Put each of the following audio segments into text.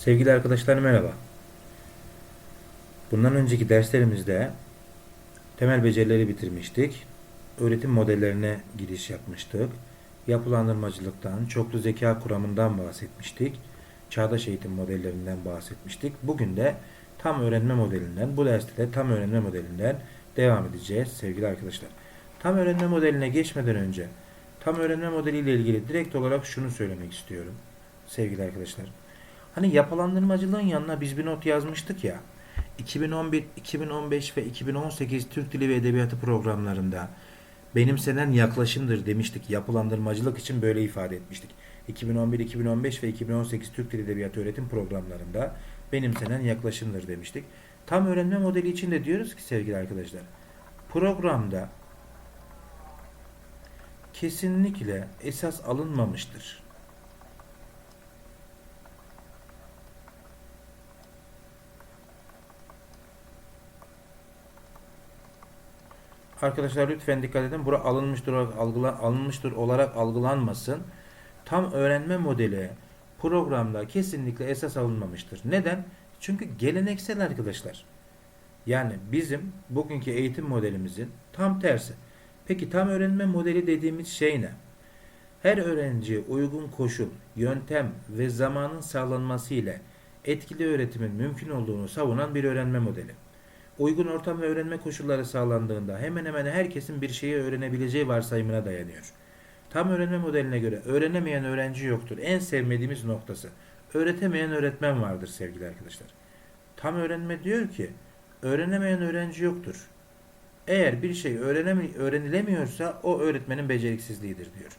Sevgili arkadaşlar merhaba. Bundan önceki derslerimizde temel becerileri bitirmiştik. Öğretim modellerine giriş yapmıştık. Yapılandırmacılıktan, çoklu zeka kuramından bahsetmiştik. Çağdaş eğitim modellerinden bahsetmiştik. Bugün de tam öğrenme modelinden, bu derste de tam öğrenme modelinden devam edeceğiz sevgili arkadaşlar. Tam öğrenme modeline geçmeden önce tam öğrenme modeliyle ilgili direkt olarak şunu söylemek istiyorum sevgili arkadaşlar. Hani yapılandırmacılığın yanına biz bir not yazmıştık ya. 2011, 2015 ve 2018 Türk Dili ve Edebiyatı programlarında benimsenen yaklaşımdır demiştik. Yapılandırmacılık için böyle ifade etmiştik. 2011, 2015 ve 2018 Türk Dili Edebiyatı öğretim programlarında benimsenen yaklaşımdır demiştik. Tam öğrenme modeli için de diyoruz ki sevgili arkadaşlar. Programda kesinlikle esas alınmamıştır. Arkadaşlar lütfen dikkat edin. Bura alınmıştır olarak, algılan, alınmıştır olarak algılanmasın. Tam öğrenme modeli programda kesinlikle esas alınmamıştır. Neden? Çünkü geleneksel arkadaşlar. Yani bizim bugünkü eğitim modelimizin tam tersi. Peki tam öğrenme modeli dediğimiz şey ne? Her öğrenciye uygun koşul, yöntem ve zamanın sağlanması ile etkili öğretimin mümkün olduğunu savunan bir öğrenme modeli. Uygun ortam ve öğrenme koşulları sağlandığında hemen hemen herkesin bir şeyi öğrenebileceği varsayımına dayanıyor. Tam öğrenme modeline göre öğrenemeyen öğrenci yoktur. En sevmediğimiz noktası. Öğretemeyen öğretmen vardır sevgili arkadaşlar. Tam öğrenme diyor ki öğrenemeyen öğrenci yoktur. Eğer bir şey öğrenilemiyorsa o öğretmenin beceriksizliğidir diyor.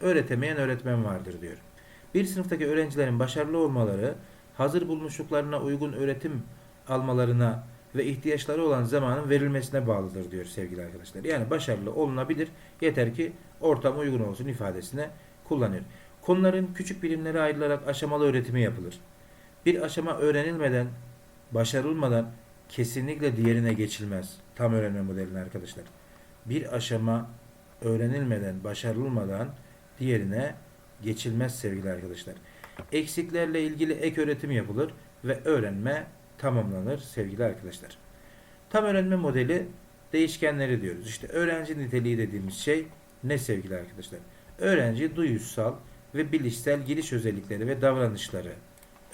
Öğretemeyen öğretmen vardır diyor. Bir sınıftaki öğrencilerin başarılı olmaları hazır bulmuşluklarına uygun öğretim almalarına ve ihtiyaçları olan zamanın verilmesine bağlıdır diyor sevgili arkadaşlar. Yani başarılı olunabilir. Yeter ki ortam uygun olsun ifadesine kullanır. Konuların küçük birimlere ayrılarak aşamalı öğretimi yapılır. Bir aşama öğrenilmeden, başarılmadan kesinlikle diğerine geçilmez. Tam öğrenme modelini arkadaşlar. Bir aşama öğrenilmeden, başarılmadan diğerine geçilmez sevgili arkadaşlar. Eksiklerle ilgili ek öğretim yapılır ve öğrenme tamamlanır sevgili arkadaşlar. Tam öğrenme modeli değişkenleri diyoruz. İşte öğrenci niteliği dediğimiz şey ne sevgili arkadaşlar? Öğrenci duyusal ve bilişsel giriş özellikleri ve davranışları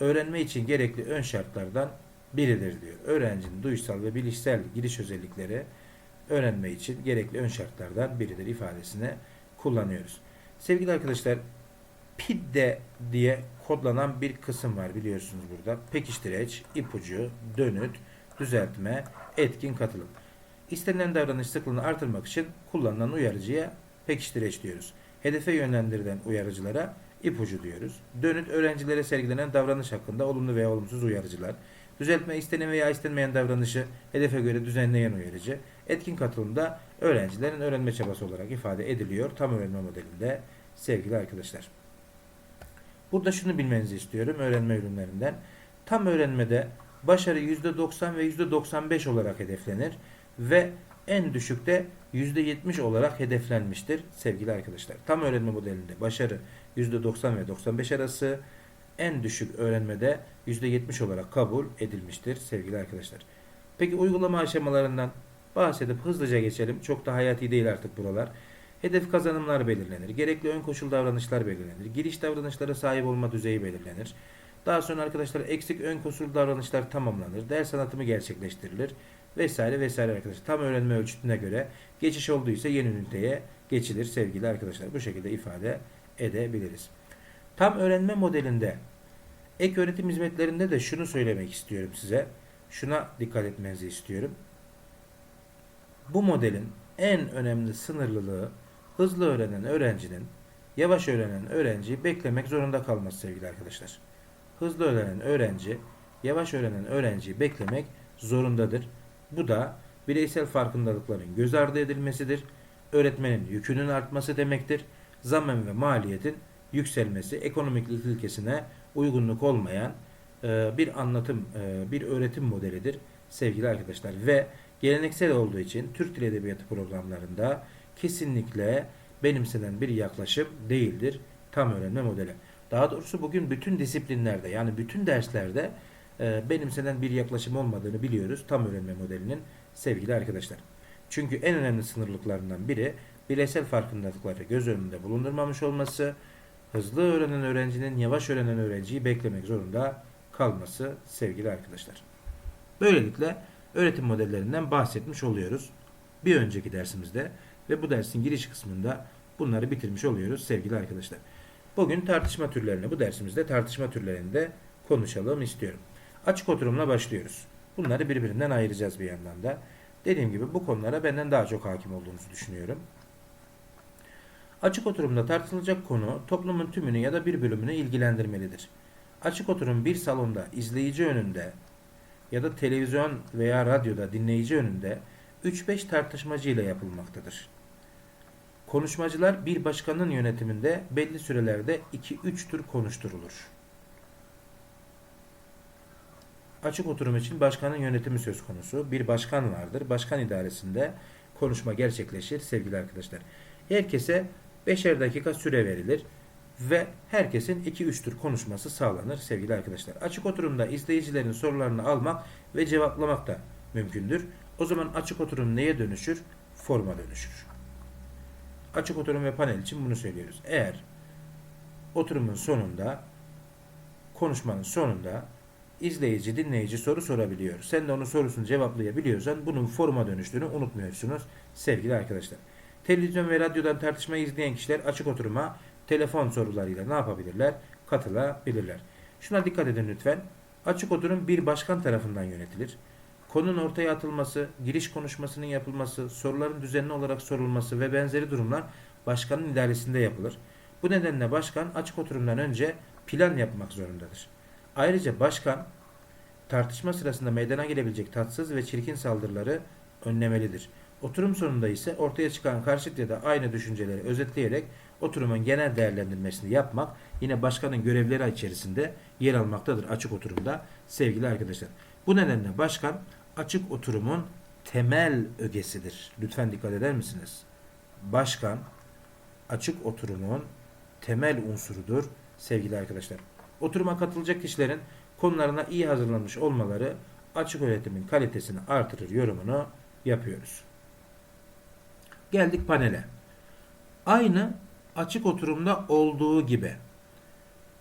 öğrenme için gerekli ön şartlardan biridir diyor. Öğrencinin duyusal ve bilişsel giriş özellikleri öğrenme için gerekli ön şartlardan biridir ifadesine kullanıyoruz. Sevgili arkadaşlar PIDDE diye kodlanan bir kısım var biliyorsunuz burada. Pekiştireç, ipucu, dönüt, düzeltme, etkin katılım. İstenilen davranış sıklığını artırmak için kullanılan uyarıcıya pekiştireç diyoruz. Hedefe yönlendirilen uyarıcılara ipucu diyoruz. Dönüt öğrencilere sergilenen davranış hakkında olumlu veya olumsuz uyarıcılar. Düzeltme istenen veya istenmeyen davranışı hedefe göre düzenleyen uyarıcı. Etkin katılımda öğrencilerin öğrenme çabası olarak ifade ediliyor tam öğrenme modelinde sevgili arkadaşlar. Burada şunu bilmenizi istiyorum öğrenme ürünlerinden. Tam öğrenmede başarı %90 ve %95 olarak hedeflenir ve en düşükte %70 olarak hedeflenmiştir sevgili arkadaşlar. Tam öğrenme modelinde başarı %90 ve 95 arası en düşük öğrenmede %70 olarak kabul edilmiştir sevgili arkadaşlar. Peki uygulama aşamalarından bahsedip hızlıca geçelim. Çok da hayati değil artık buralar. Hedef kazanımlar belirlenir. Gerekli ön koşul davranışlar belirlenir. Giriş davranışlara sahip olma düzeyi belirlenir. Daha sonra arkadaşlar eksik ön koşul davranışlar tamamlanır. Ders anlatımı gerçekleştirilir. Vesaire vesaire arkadaşlar. Tam öğrenme ölçütüne göre geçiş olduysa yeni üniteye geçilir sevgili arkadaşlar. Bu şekilde ifade edebiliriz. Tam öğrenme modelinde ek öğretim hizmetlerinde de şunu söylemek istiyorum size. Şuna dikkat etmenizi istiyorum. Bu modelin en önemli sınırlılığı hızlı öğrenen öğrencinin yavaş öğrenen öğrenciyi beklemek zorunda kalması sevgili arkadaşlar. Hızlı öğrenen öğrenci yavaş öğrenen öğrenciyi beklemek zorundadır. Bu da bireysel farkındalıkların göz ardı edilmesidir. Öğretmenin yükünün artması demektir. Zaman ve maliyetin yükselmesi ekonomik ilkesine uygunluk olmayan e, bir anlatım, e, bir öğretim modelidir sevgili arkadaşlar. Ve geleneksel olduğu için Türk Dili Edebiyatı programlarında kesinlikle benimsenen bir yaklaşım değildir tam öğrenme modeli. Daha doğrusu bugün bütün disiplinlerde yani bütün derslerde e, benimsenen bir yaklaşım olmadığını biliyoruz tam öğrenme modelinin sevgili arkadaşlar. Çünkü en önemli sınırlıklarından biri bireysel farkındalıkları göz önünde bulundurmamış olması, hızlı öğrenen öğrencinin yavaş öğrenen öğrenciyi beklemek zorunda kalması sevgili arkadaşlar. Böylelikle öğretim modellerinden bahsetmiş oluyoruz. Bir önceki dersimizde ve bu dersin giriş kısmında bunları bitirmiş oluyoruz sevgili arkadaşlar. Bugün tartışma türlerini bu dersimizde tartışma türlerinde konuşalım istiyorum. Açık oturumla başlıyoruz. Bunları birbirinden ayıracağız bir yandan da. Dediğim gibi bu konulara benden daha çok hakim olduğunuzu düşünüyorum. Açık oturumda tartışılacak konu toplumun tümünü ya da bir bölümünü ilgilendirmelidir. Açık oturum bir salonda izleyici önünde ya da televizyon veya radyoda dinleyici önünde 3-5 tartışmacı ile yapılmaktadır. Konuşmacılar bir başkanın yönetiminde belli sürelerde 2-3 tur konuşturulur. Açık oturum için başkanın yönetimi söz konusu. Bir başkan vardır. Başkan idaresinde konuşma gerçekleşir sevgili arkadaşlar. Herkese 5'er dakika süre verilir ve herkesin 2-3 tur konuşması sağlanır sevgili arkadaşlar. Açık oturumda izleyicilerin sorularını almak ve cevaplamak da mümkündür. O zaman açık oturum neye dönüşür? Forma dönüşür. Açık oturum ve panel için bunu söylüyoruz. Eğer oturumun sonunda konuşmanın sonunda izleyici, dinleyici soru sorabiliyor. Sen de onun sorusunu cevaplayabiliyorsan bunun forma dönüştüğünü unutmuyorsunuz sevgili arkadaşlar. Televizyon ve radyodan tartışmayı izleyen kişiler açık oturuma telefon sorularıyla ne yapabilirler? Katılabilirler. Şuna dikkat edin lütfen. Açık oturum bir başkan tarafından yönetilir. Konunun ortaya atılması, giriş konuşmasının yapılması, soruların düzenli olarak sorulması ve benzeri durumlar başkanın idaresinde yapılır. Bu nedenle başkan açık oturumdan önce plan yapmak zorundadır. Ayrıca başkan tartışma sırasında meydana gelebilecek tatsız ve çirkin saldırıları önlemelidir. Oturum sonunda ise ortaya çıkan karşıt ya da aynı düşünceleri özetleyerek oturumun genel değerlendirmesini yapmak yine başkanın görevleri içerisinde yer almaktadır açık oturumda sevgili arkadaşlar. Bu nedenle başkan açık oturumun temel ögesidir. Lütfen dikkat eder misiniz? Başkan açık oturumun temel unsurudur sevgili arkadaşlar. Oturuma katılacak kişilerin konularına iyi hazırlanmış olmaları açık öğretimin kalitesini artırır yorumunu yapıyoruz. Geldik panele. Aynı açık oturumda olduğu gibi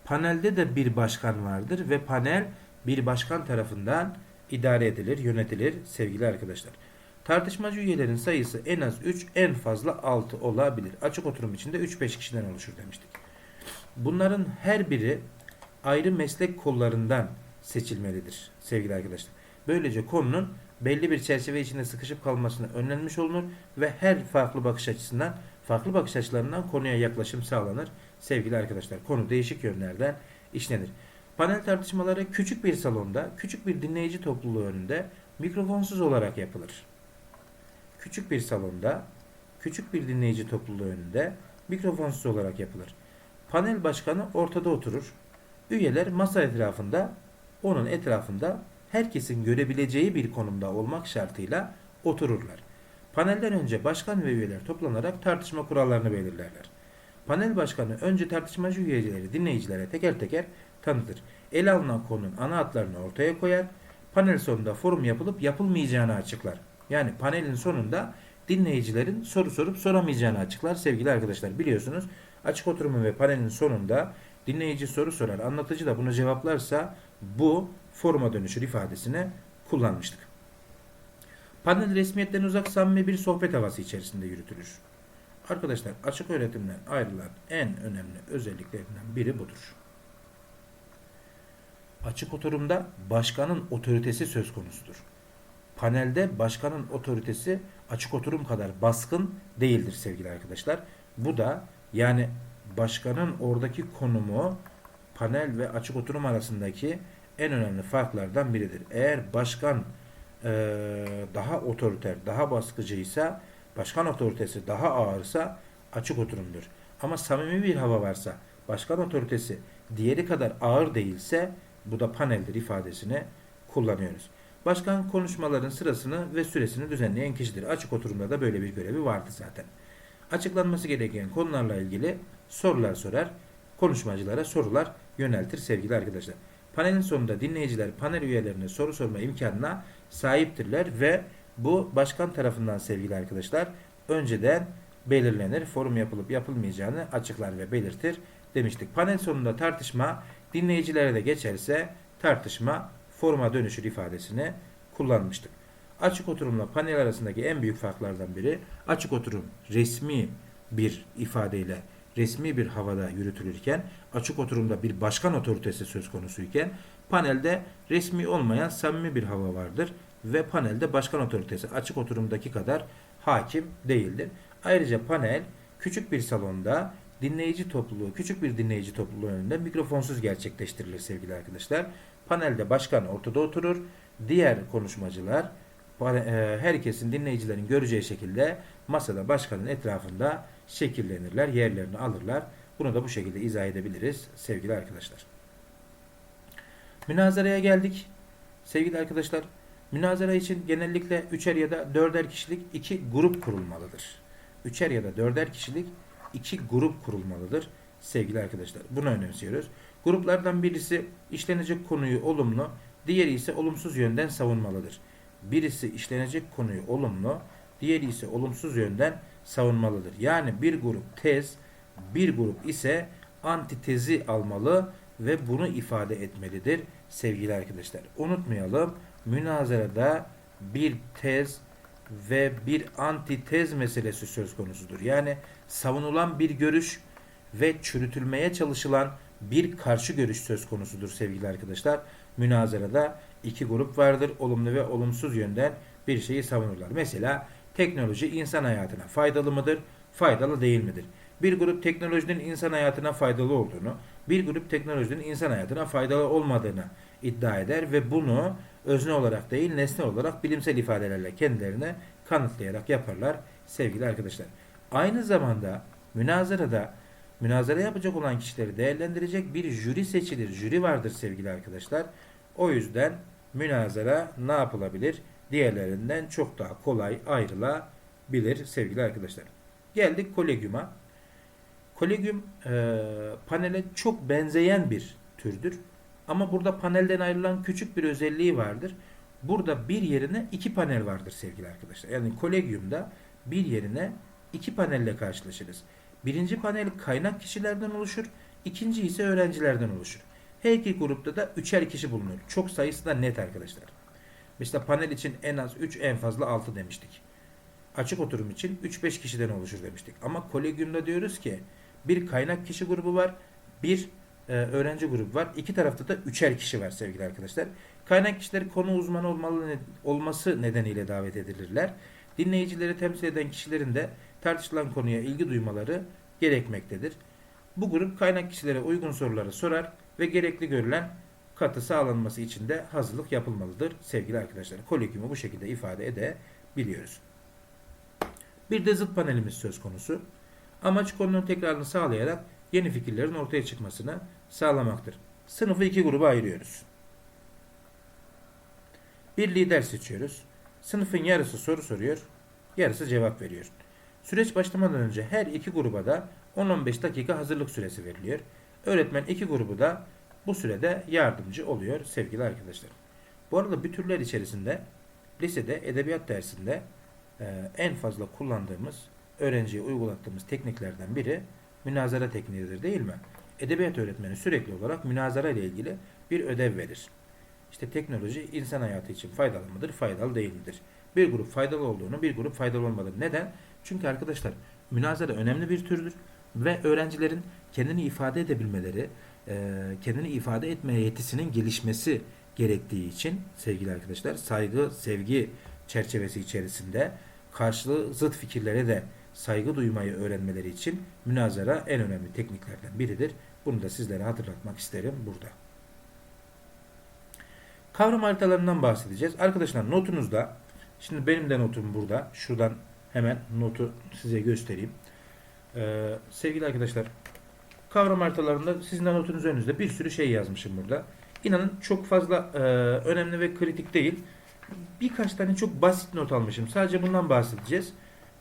panelde de bir başkan vardır ve panel bir başkan tarafından idare edilir, yönetilir sevgili arkadaşlar. Tartışmacı üyelerin sayısı en az 3, en fazla 6 olabilir. Açık oturum içinde 3-5 kişiden oluşur demiştik. Bunların her biri ayrı meslek kollarından seçilmelidir sevgili arkadaşlar. Böylece konunun belli bir çerçeve içinde sıkışıp kalmasını önlenmiş olunur ve her farklı bakış açısından farklı bakış açılarından konuya yaklaşım sağlanır. Sevgili arkadaşlar konu değişik yönlerden işlenir. Panel tartışmaları küçük bir salonda, küçük bir dinleyici topluluğu önünde mikrofonsuz olarak yapılır. Küçük bir salonda, küçük bir dinleyici topluluğu önünde mikrofonsuz olarak yapılır. Panel başkanı ortada oturur. Üyeler masa etrafında, onun etrafında herkesin görebileceği bir konumda olmak şartıyla otururlar. Panelden önce başkan ve üyeler toplanarak tartışma kurallarını belirlerler. Panel başkanı önce tartışmacı üyeleri dinleyicilere teker teker tanıtır. Ele alınan konunun ana hatlarını ortaya koyar. Panel sonunda forum yapılıp yapılmayacağını açıklar. Yani panelin sonunda dinleyicilerin soru sorup soramayacağını açıklar sevgili arkadaşlar. Biliyorsunuz açık oturumun ve panelin sonunda dinleyici soru sorar, anlatıcı da bunu cevaplarsa bu foruma dönüşür ifadesini kullanmıştık. Panel resmiyetten uzak samimi bir sohbet havası içerisinde yürütülür. Arkadaşlar açık öğretimden ayrılan en önemli özelliklerinden biri budur. Açık oturumda başkanın otoritesi söz konusudur. Panelde başkanın otoritesi açık oturum kadar baskın değildir sevgili arkadaşlar. Bu da yani başkanın oradaki konumu panel ve açık oturum arasındaki en önemli farklardan biridir. Eğer başkan e, daha otoriter, daha baskıcıysa, başkan otoritesi daha ağırsa açık oturumdur. Ama samimi bir hava varsa, başkan otoritesi diğeri kadar ağır değilse bu da paneldir ifadesini kullanıyoruz. Başkan konuşmaların sırasını ve süresini düzenleyen kişidir. Açık oturumda da böyle bir görevi vardı zaten. Açıklanması gereken konularla ilgili sorular sorar. konuşmacılara sorular yöneltir sevgili arkadaşlar. Panelin sonunda dinleyiciler panel üyelerine soru sorma imkanına sahiptirler ve bu başkan tarafından sevgili arkadaşlar önceden belirlenir. Forum yapılıp yapılmayacağını açıklar ve belirtir demiştik. Panel sonunda tartışma dinleyicilere de geçerse tartışma foruma dönüşür ifadesini kullanmıştık. Açık oturumla panel arasındaki en büyük farklardan biri açık oturum resmi bir ifadeyle resmi bir havada yürütülürken açık oturumda bir başkan otoritesi söz konusuyken panelde resmi olmayan samimi bir hava vardır ve panelde başkan otoritesi açık oturumdaki kadar hakim değildir. Ayrıca panel küçük bir salonda dinleyici topluluğu, küçük bir dinleyici topluluğu önünde mikrofonsuz gerçekleştirilir sevgili arkadaşlar. Panelde başkan ortada oturur. Diğer konuşmacılar e, herkesin dinleyicilerin göreceği şekilde masada başkanın etrafında şekillenirler, yerlerini alırlar. Bunu da bu şekilde izah edebiliriz sevgili arkadaşlar. Münazaraya geldik. Sevgili arkadaşlar, münazara için genellikle üçer ya da dörder kişilik iki grup kurulmalıdır. Üçer ya da dörder kişilik iki grup kurulmalıdır sevgili arkadaşlar. Bunu önemsiyoruz. Gruplardan birisi işlenecek konuyu olumlu, diğeri ise olumsuz yönden savunmalıdır. Birisi işlenecek konuyu olumlu, diğeri ise olumsuz yönden savunmalıdır. Yani bir grup tez, bir grup ise antitezi almalı ve bunu ifade etmelidir sevgili arkadaşlar. Unutmayalım münazarada bir tez ve bir antitez meselesi söz konusudur. Yani savunulan bir görüş ve çürütülmeye çalışılan bir karşı görüş söz konusudur sevgili arkadaşlar. Münazarada iki grup vardır. Olumlu ve olumsuz yönden bir şeyi savunurlar. Mesela teknoloji insan hayatına faydalı mıdır? Faydalı değil midir? Bir grup teknolojinin insan hayatına faydalı olduğunu, bir grup teknolojinin insan hayatına faydalı olmadığını iddia eder ve bunu özne olarak değil nesne olarak bilimsel ifadelerle kendilerine kanıtlayarak yaparlar sevgili arkadaşlar. Aynı zamanda münazarada münazara yapacak olan kişileri değerlendirecek bir jüri seçilir. Jüri vardır sevgili arkadaşlar. O yüzden münazara ne yapılabilir? Diğerlerinden çok daha kolay ayrılabilir sevgili arkadaşlar. Geldik kolegyuma. Kolegyum e, panele çok benzeyen bir türdür. Ama burada panelden ayrılan küçük bir özelliği vardır. Burada bir yerine iki panel vardır sevgili arkadaşlar. Yani kolegyumda bir yerine iki panelle karşılaşırız. Birinci panel kaynak kişilerden oluşur. ikinci ise öğrencilerden oluşur. Her iki grupta da üçer kişi bulunur. Çok sayısı da net arkadaşlar. Mesela panel için en az 3 en fazla 6 demiştik. Açık oturum için 3-5 kişiden oluşur demiştik. Ama kolegyumda diyoruz ki bir kaynak kişi grubu var. Bir e, öğrenci grubu var. İki tarafta da üçer kişi var sevgili arkadaşlar. Kaynak kişileri konu uzmanı olmalı, olması nedeniyle davet edilirler. Dinleyicileri temsil eden kişilerin de tartışılan konuya ilgi duymaları gerekmektedir. Bu grup kaynak kişilere uygun soruları sorar ve gerekli görülen katı sağlanması için de hazırlık yapılmalıdır sevgili arkadaşlar. Kolegiumu bu şekilde ifade edebiliyoruz. Bir de zıt panelimiz söz konusu. Amaç konunun tekrarını sağlayarak yeni fikirlerin ortaya çıkmasını sağlamaktır. Sınıfı iki gruba ayırıyoruz. Bir lider seçiyoruz. Sınıfın yarısı soru soruyor, yarısı cevap veriyor. Süreç başlamadan önce her iki gruba da 10-15 dakika hazırlık süresi veriliyor. Öğretmen iki grubu da bu sürede yardımcı oluyor sevgili arkadaşlar. Bu arada bu türler içerisinde lisede edebiyat dersinde e, en fazla kullandığımız öğrenciye uygulattığımız tekniklerden biri münazara tekniğidir değil mi? Edebiyat öğretmeni sürekli olarak münazara ile ilgili bir ödev verir. İşte teknoloji insan hayatı için faydalı mıdır, faydalı değil midir? Bir grup faydalı olduğunu, bir grup faydalı olmadığını. Neden? Çünkü arkadaşlar münazara önemli bir türdür ve öğrencilerin kendini ifade edebilmeleri, kendini ifade etme yetisinin gelişmesi gerektiği için sevgili arkadaşlar saygı, sevgi çerçevesi içerisinde karşılığı zıt fikirlere de saygı duymayı öğrenmeleri için münazara en önemli tekniklerden biridir. Bunu da sizlere hatırlatmak isterim burada. Kavram haritalarından bahsedeceğiz. Arkadaşlar notunuzda, şimdi benim de notum burada. Şuradan hemen notu size göstereyim. Ee, sevgili arkadaşlar, kavram haritalarında sizin notunuz önünüzde bir sürü şey yazmışım burada. İnanın çok fazla e, önemli ve kritik değil. Birkaç tane çok basit not almışım. Sadece bundan bahsedeceğiz.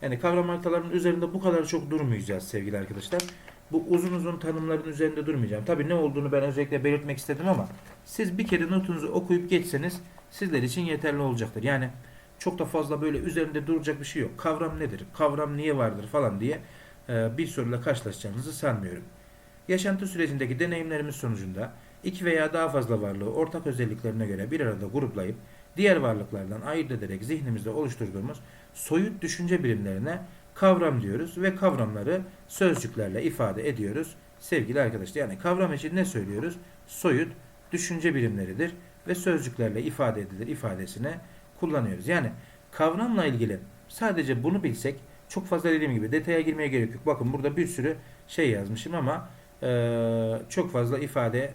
Yani kavram haritalarının üzerinde bu kadar çok durmayacağız sevgili arkadaşlar. bu uzun uzun tanımların üzerinde durmayacağım. Tabii ne olduğunu ben özellikle belirtmek istedim ama siz bir kere notunuzu okuyup geçseniz sizler için yeterli olacaktır. Yani çok da fazla böyle üzerinde duracak bir şey yok. Kavram nedir? Kavram niye vardır falan diye e, bir soruyla karşılaşacağınızı sanmıyorum. Yaşantı sürecindeki deneyimlerimiz sonucunda iki veya daha fazla varlığı ortak özelliklerine göre bir arada gruplayıp diğer varlıklardan ayırt ederek zihnimizde oluşturduğumuz soyut düşünce birimlerine kavram diyoruz ve kavramları sözcüklerle ifade ediyoruz sevgili arkadaşlar. Yani kavram için ne söylüyoruz? Soyut düşünce birimleridir ve sözcüklerle ifade edilir ifadesine kullanıyoruz. Yani kavramla ilgili sadece bunu bilsek çok fazla dediğim gibi detaya girmeye gerek yok. Bakın burada bir sürü şey yazmışım ama eee, çok fazla ifadeyi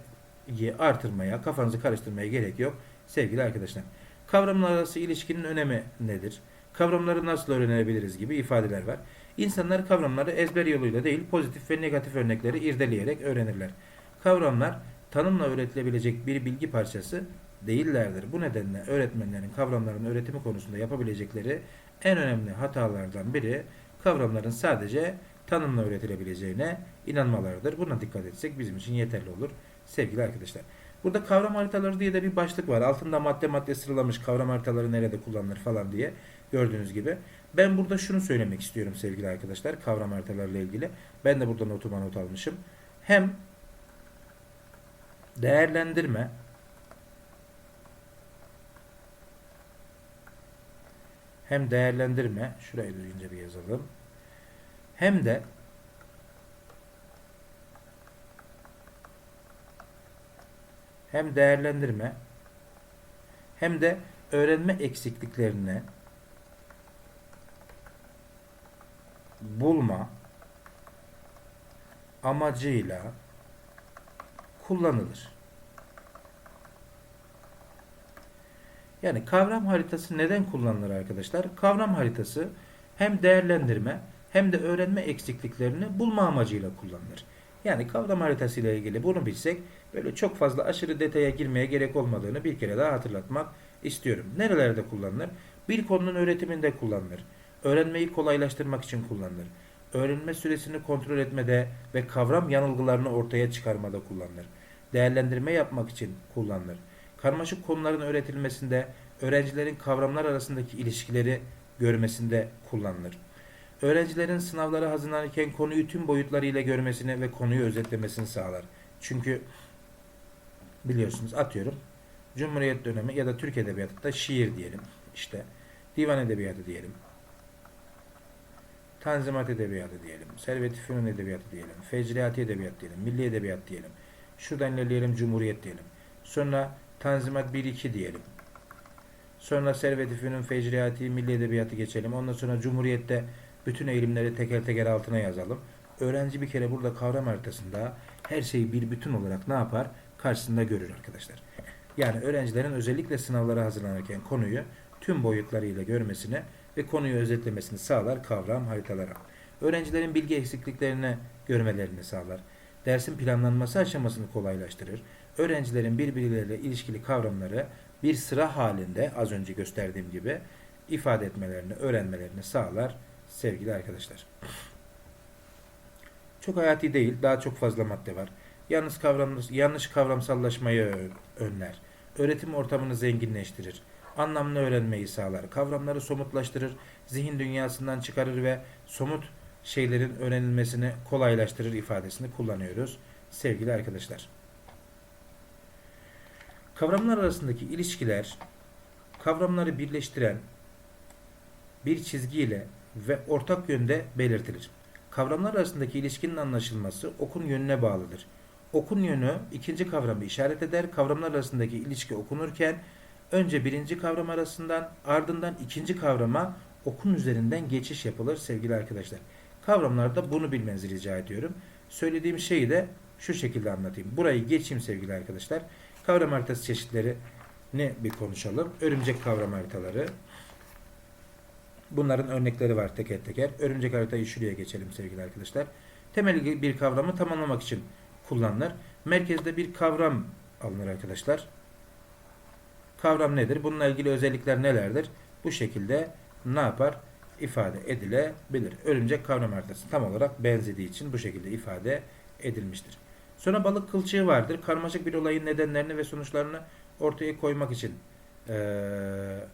artırmaya, kafanızı karıştırmaya gerek yok sevgili arkadaşlar. Kavramlar arası ilişkinin önemi nedir? Kavramları nasıl öğrenebiliriz gibi ifadeler var. İnsanlar kavramları ezber yoluyla değil pozitif ve negatif örnekleri irdeleyerek öğrenirler. Kavramlar tanımla öğretilebilecek bir bilgi parçası değillerdir. Bu nedenle öğretmenlerin kavramların öğretimi konusunda yapabilecekleri en önemli hatalardan biri kavramların sadece tanımla öğretilebileceğine inanmalarıdır. Buna dikkat etsek bizim için yeterli olur sevgili arkadaşlar. Burada kavram haritaları diye de bir başlık var. Altında madde madde sıralamış kavram haritaları nerede kullanılır falan diye gördüğünüz gibi. Ben burada şunu söylemek istiyorum sevgili arkadaşlar kavram haritalarıyla ilgili. Ben de burada notuma not almışım. Hem değerlendirme hem değerlendirme şurayı düzgünce bir yazalım. Hem de hem değerlendirme hem de öğrenme eksikliklerini bulma amacıyla kullanılır. Yani kavram haritası neden kullanılır arkadaşlar? Kavram haritası hem değerlendirme hem de öğrenme eksikliklerini bulma amacıyla kullanılır. Yani kavram haritası ile ilgili bunu bilsek böyle çok fazla aşırı detaya girmeye gerek olmadığını bir kere daha hatırlatmak istiyorum. Nerelerde kullanılır? Bir konunun öğretiminde kullanılır. Öğrenmeyi kolaylaştırmak için kullanılır. Öğrenme süresini kontrol etmede ve kavram yanılgılarını ortaya çıkarmada kullanılır. Değerlendirme yapmak için kullanılır. Karmaşık konuların öğretilmesinde, öğrencilerin kavramlar arasındaki ilişkileri görmesinde kullanılır. Öğrencilerin sınavlara hazırlanırken konuyu tüm boyutlarıyla görmesini ve konuyu özetlemesini sağlar. Çünkü biliyorsunuz atıyorum Cumhuriyet dönemi ya da Türk Edebiyatı'nda şiir diyelim. işte divan edebiyatı diyelim. Tanzimat edebiyatı diyelim. Servet-i Fünun edebiyatı diyelim. Fecriati edebiyat diyelim. Milli edebiyat diyelim. Şuradan ilerleyelim Cumhuriyet diyelim. Sonra Tanzimat 1-2 diyelim. Sonra Servet-i Fünun, Fecriati, Milli Edebiyatı geçelim. Ondan sonra Cumhuriyet'te bütün eğilimleri teker teker altına yazalım. Öğrenci bir kere burada kavram haritasında her şeyi bir bütün olarak ne yapar? Karşısında görür arkadaşlar. Yani öğrencilerin özellikle sınavlara hazırlanırken konuyu tüm boyutlarıyla görmesini ve konuyu özetlemesini sağlar kavram haritaları. Öğrencilerin bilgi eksikliklerini görmelerini sağlar. Dersin planlanması aşamasını kolaylaştırır. Öğrencilerin birbirleriyle ilişkili kavramları bir sıra halinde az önce gösterdiğim gibi ifade etmelerini, öğrenmelerini sağlar sevgili arkadaşlar. Çok hayati değil, daha çok fazla madde var. Yalnız kavram, yanlış kavramsallaşmayı önler. Öğretim ortamını zenginleştirir. Anlamlı öğrenmeyi sağlar. Kavramları somutlaştırır. Zihin dünyasından çıkarır ve somut şeylerin öğrenilmesini kolaylaştırır ifadesini kullanıyoruz sevgili arkadaşlar. Kavramlar arasındaki ilişkiler kavramları birleştiren bir çizgiyle ve ortak yönde belirtilir. Kavramlar arasındaki ilişkinin anlaşılması okun yönüne bağlıdır. Okun yönü ikinci kavramı işaret eder. Kavramlar arasındaki ilişki okunurken önce birinci kavram arasından ardından ikinci kavrama okun üzerinden geçiş yapılır sevgili arkadaşlar. Kavramlarda bunu bilmenizi rica ediyorum. Söylediğim şeyi de şu şekilde anlatayım. Burayı geçeyim sevgili arkadaşlar. Kavram haritası çeşitlerini bir konuşalım. Örümcek kavram haritaları. Bunların örnekleri var teker teker. Örümcek haritayı şuraya geçelim sevgili arkadaşlar. Temel bir kavramı tamamlamak için kullanılır. Merkezde bir kavram alınır arkadaşlar. Kavram nedir? Bununla ilgili özellikler nelerdir? Bu şekilde ne yapar? ifade edilebilir. Örümcek kavram haritası tam olarak benzediği için bu şekilde ifade edilmiştir. Sonra balık kılçığı vardır. Karmaşık bir olayın nedenlerini ve sonuçlarını ortaya koymak için eee,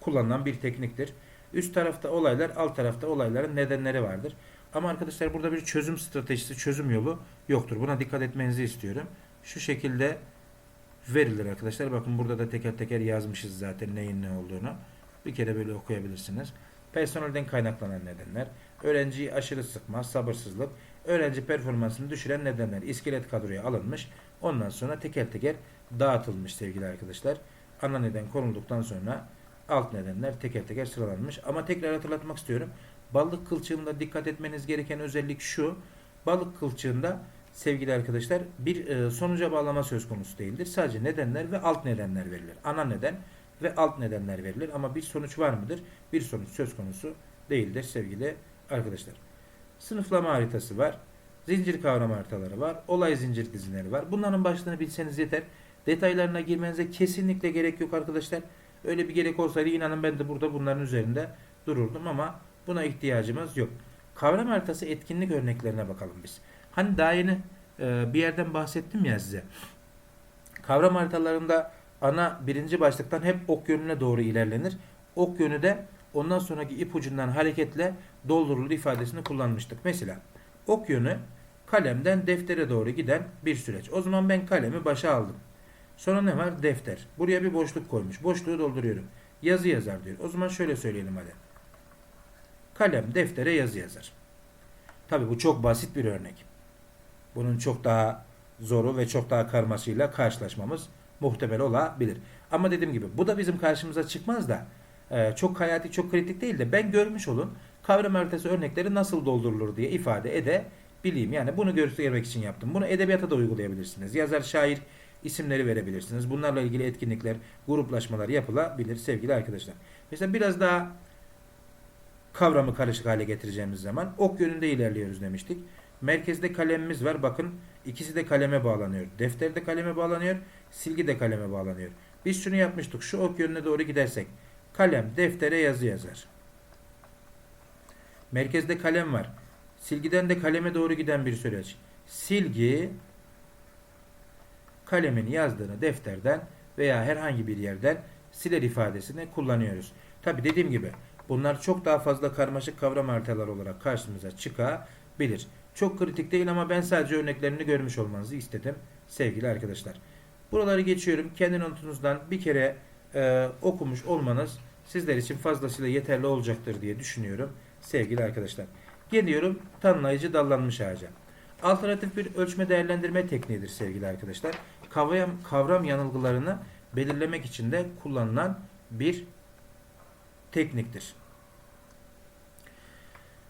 kullanılan bir tekniktir. Üst tarafta olaylar, alt tarafta olayların nedenleri vardır. Ama arkadaşlar burada bir çözüm stratejisi, çözüm yolu yoktur. Buna dikkat etmenizi istiyorum. Şu şekilde verilir arkadaşlar. Bakın burada da teker teker yazmışız zaten neyin ne olduğunu. Bir kere böyle okuyabilirsiniz. Personelden kaynaklanan nedenler, öğrenciyi aşırı sıkma, sabırsızlık, öğrenci performansını düşüren nedenler iskelet kadroya alınmış. Ondan sonra teker teker dağıtılmış sevgili arkadaşlar. Ana neden konulduktan sonra alt nedenler teker teker sıralanmış. Ama tekrar hatırlatmak istiyorum. Balık kılçığında dikkat etmeniz gereken özellik şu. Balık kılçığında sevgili arkadaşlar bir e, sonuca bağlama söz konusu değildir. Sadece nedenler ve alt nedenler verilir. Ana neden ve alt nedenler verilir. Ama bir sonuç var mıdır? Bir sonuç söz konusu değildir sevgili arkadaşlar. Sınıflama haritası var. Zincir kavram haritaları var. Olay zincir dizileri var. Bunların başlığını bilseniz yeter. Detaylarına girmenize kesinlikle gerek yok arkadaşlar. Öyle bir gerek olsaydı inanın ben de burada bunların üzerinde dururdum ama buna ihtiyacımız yok. Kavram haritası etkinlik örneklerine bakalım biz. Hani daha yeni e, bir yerden bahsettim ya size. Kavram haritalarında ana birinci başlıktan hep ok yönüne doğru ilerlenir. Ok yönü de ondan sonraki ipucundan hareketle doldurulur ifadesini kullanmıştık. Mesela ok yönü kalemden deftere doğru giden bir süreç. O zaman ben kalemi başa aldım. Sonra ne var? Defter. Buraya bir boşluk koymuş. Boşluğu dolduruyorum. Yazı yazar diyor. O zaman şöyle söyleyelim hadi. Kalem deftere yazı yazar. Tabi bu çok basit bir örnek. Bunun çok daha zoru ve çok daha karmasıyla karşılaşmamız muhtemel olabilir. Ama dediğim gibi bu da bizim karşımıza çıkmaz da e, çok hayati, çok kritik değil de ben görmüş olun kavram haritası örnekleri nasıl doldurulur diye ifade edebileyim. Yani bunu göstermek için yaptım. Bunu edebiyata da uygulayabilirsiniz. Yazar, şair isimleri verebilirsiniz. Bunlarla ilgili etkinlikler, gruplaşmalar yapılabilir sevgili arkadaşlar. Mesela biraz daha kavramı karışık hale getireceğimiz zaman ok yönünde ilerliyoruz demiştik. Merkezde kalemimiz var. Bakın ikisi de kaleme bağlanıyor. Defter de kaleme bağlanıyor. Silgi de kaleme bağlanıyor. Biz şunu yapmıştık. Şu ok yönüne doğru gidersek kalem deftere yazı yazar. Merkezde kalem var. Silgiden de kaleme doğru giden bir süreç. Silgi kalemin yazdığını defterden veya herhangi bir yerden siler ifadesini kullanıyoruz. Tabi dediğim gibi bunlar çok daha fazla karmaşık kavram haritaları olarak karşımıza çıkabilir. Çok kritik değil ama ben sadece örneklerini görmüş olmanızı istedim sevgili arkadaşlar. Buraları geçiyorum. Kendi notunuzdan bir kere e, okumuş olmanız sizler için fazlasıyla yeterli olacaktır diye düşünüyorum sevgili arkadaşlar. Geliyorum tanımlayıcı dallanmış ağaca. Alternatif bir ölçme değerlendirme tekniğidir sevgili arkadaşlar. Kavram, kavram yanılgılarını belirlemek için de kullanılan bir tekniktir.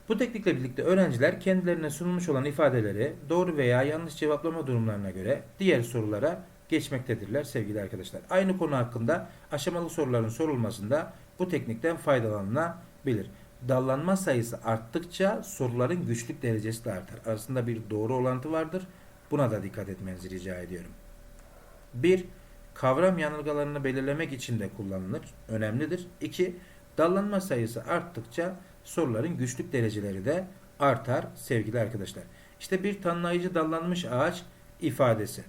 Bu teknikle birlikte öğrenciler kendilerine sunulmuş olan ifadeleri doğru veya yanlış cevaplama durumlarına göre diğer sorulara geçmektedirler sevgili arkadaşlar. Aynı konu hakkında aşamalı soruların sorulmasında bu teknikten faydalanılabilir. Dallanma sayısı arttıkça soruların güçlük derecesi de artar. Arasında bir doğru orantı vardır. Buna da dikkat etmenizi rica ediyorum. 1. Kavram yanılgılarını belirlemek için de kullanılır. Önemlidir. 2. Dallanma sayısı arttıkça soruların güçlük dereceleri de artar sevgili arkadaşlar. İşte bir tanımlayıcı dallanmış ağaç ifadesi.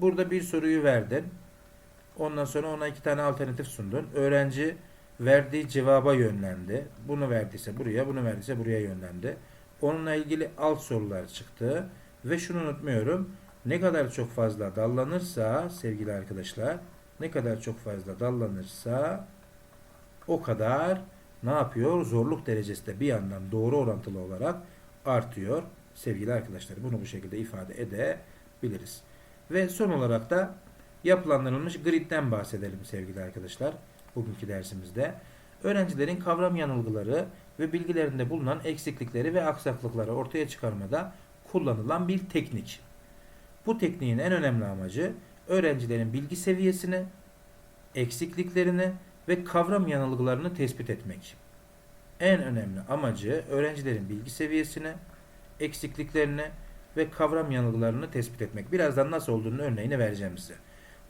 Burada bir soruyu verdin. Ondan sonra ona iki tane alternatif sundun. Öğrenci verdiği cevaba yönlendi. Bunu verdiyse buraya, bunu verdiyse buraya yönlendi. Onunla ilgili alt sorular çıktı. Ve şunu unutmuyorum. Ne kadar çok fazla dallanırsa sevgili arkadaşlar, ne kadar çok fazla dallanırsa o kadar ne yapıyor? Zorluk derecesi de bir yandan doğru orantılı olarak artıyor. Sevgili arkadaşlar bunu bu şekilde ifade edebiliriz. Ve son olarak da yapılandırılmış gridden bahsedelim sevgili arkadaşlar. Bugünkü dersimizde. Öğrencilerin kavram yanılgıları ve bilgilerinde bulunan eksiklikleri ve aksaklıkları ortaya çıkarmada kullanılan bir teknik. Bu tekniğin en önemli amacı öğrencilerin bilgi seviyesini, eksikliklerini ve kavram yanılgılarını tespit etmek. En önemli amacı öğrencilerin bilgi seviyesini, eksikliklerini ve kavram yanılgılarını tespit etmek. Birazdan nasıl olduğunu örneğini vereceğim size.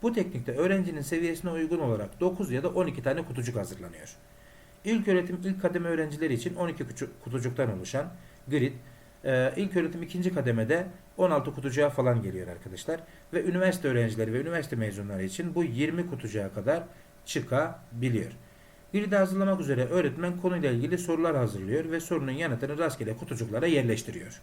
Bu teknikte öğrencinin seviyesine uygun olarak 9 ya da 12 tane kutucuk hazırlanıyor. İlk öğretim ilk kademe öğrencileri için 12 kutu- kutucuktan oluşan grid. Ee, ilk öğretim ikinci kademede 16 kutucuğa falan geliyor arkadaşlar. Ve üniversite öğrencileri ve üniversite mezunları için bu 20 kutucuğa kadar çıkabiliyor. Grid'i hazırlamak üzere öğretmen konuyla ilgili sorular hazırlıyor ve sorunun yanıtını rastgele kutucuklara yerleştiriyor.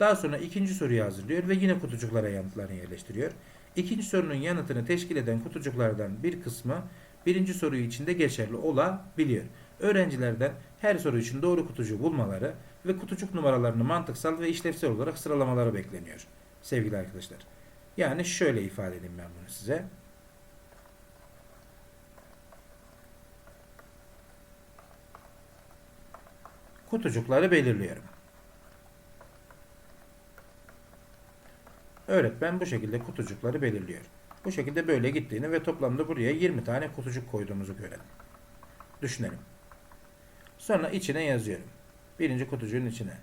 Daha sonra ikinci soruyu hazırlıyor ve yine kutucuklara yanıtlarını yerleştiriyor. İkinci sorunun yanıtını teşkil eden kutucuklardan bir kısmı birinci soru için de geçerli olabiliyor. Öğrencilerden her soru için doğru kutucuğu bulmaları ve kutucuk numaralarını mantıksal ve işlevsel olarak sıralamaları bekleniyor sevgili arkadaşlar. Yani şöyle ifade edeyim ben bunu size. Kutucukları belirliyorum. Öğretmen bu şekilde kutucukları belirliyor. Bu şekilde böyle gittiğini ve toplamda buraya 20 tane kutucuk koyduğumuzu görelim. Düşünelim. Sonra içine yazıyorum. Birinci kutucuğun içine.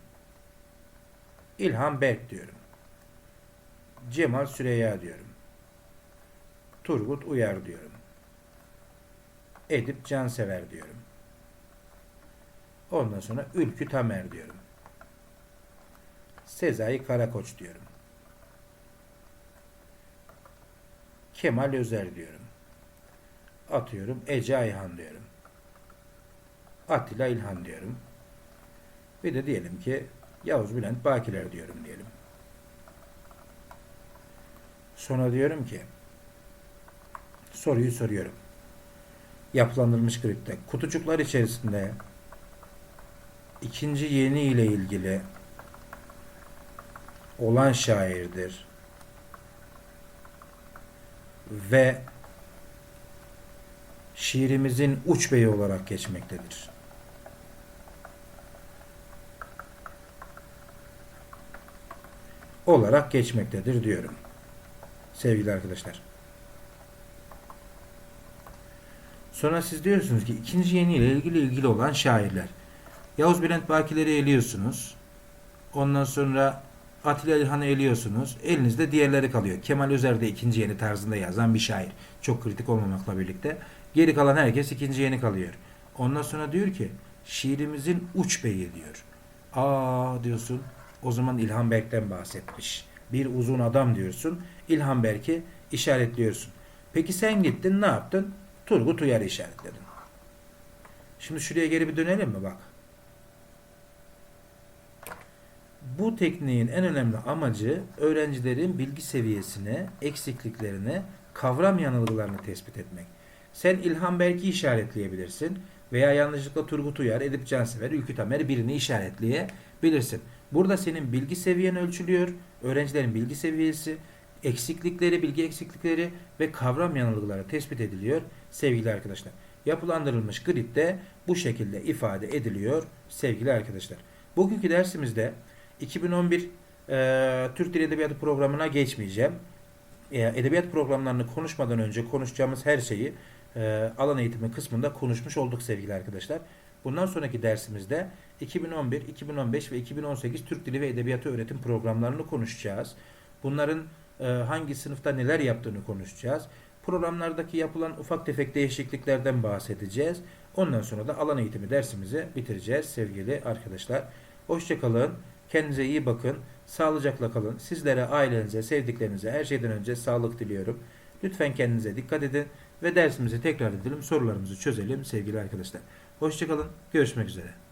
İlhan Berk diyorum. Cemal Süreyya diyorum. Turgut Uyar diyorum. Edip Cansever diyorum. Ondan sonra Ülkü Tamer diyorum. Sezai Karakoç diyorum. Kemal Özer diyorum. Atıyorum Ece Ayhan diyorum. Atilla İlhan diyorum. Bir de diyelim ki Yavuz Bülent Bakiler diyorum diyelim. Sonra diyorum ki soruyu soruyorum. Yapılandırılmış gridde kutucuklar içerisinde ikinci yeni ile ilgili olan şairdir ve şiirimizin uç beyi olarak geçmektedir. olarak geçmektedir diyorum. Sevgili arkadaşlar. Sonra siz diyorsunuz ki ikinci yeni ile ilgili ilgili olan şairler. Yavuz Bülent Bakileri eliyorsunuz. Ondan sonra Atilla İlhan'ı eliyorsunuz. Elinizde diğerleri kalıyor. Kemal Özer de ikinci yeni tarzında yazan bir şair. Çok kritik olmamakla birlikte. Geri kalan herkes ikinci yeni kalıyor. Ondan sonra diyor ki şiirimizin uç beyi diyor. Aa diyorsun. O zaman İlhan Berk'ten bahsetmiş. Bir uzun adam diyorsun. İlhan Berk'i işaretliyorsun. Peki sen gittin ne yaptın? Turgut Uyar'ı işaretledin. Şimdi şuraya geri bir dönelim mi bak. Bu tekniğin en önemli amacı öğrencilerin bilgi seviyesini, eksikliklerini, kavram yanılgılarını tespit etmek. Sen İlhan Berk'i işaretleyebilirsin veya yanlışlıkla Turgut Uyar, Edip Cansever, Ülkü Tamer birini işaretleyebilirsin. Burada senin bilgi seviyen ölçülüyor, öğrencilerin bilgi seviyesi, eksiklikleri, bilgi eksiklikleri ve kavram yanılgıları tespit ediliyor sevgili arkadaşlar. Yapılandırılmış grid de bu şekilde ifade ediliyor sevgili arkadaşlar. Bugünkü dersimizde 2011 e, Türk Dili Edebiyatı programına geçmeyeceğim. E, edebiyat programlarını konuşmadan önce konuşacağımız her şeyi e, alan eğitimi kısmında konuşmuş olduk sevgili arkadaşlar. Bundan sonraki dersimizde 2011, 2015 ve 2018 Türk Dili ve Edebiyatı öğretim programlarını konuşacağız. Bunların e, hangi sınıfta neler yaptığını konuşacağız. Programlardaki yapılan ufak tefek değişikliklerden bahsedeceğiz. Ondan sonra da alan eğitimi dersimizi bitireceğiz sevgili arkadaşlar. Hoşçakalın. Kendinize iyi bakın. Sağlıcakla kalın. Sizlere, ailenize, sevdiklerinize her şeyden önce sağlık diliyorum. Lütfen kendinize dikkat edin ve dersimizi tekrar edelim. Sorularımızı çözelim sevgili arkadaşlar. Hoşçakalın. Görüşmek üzere.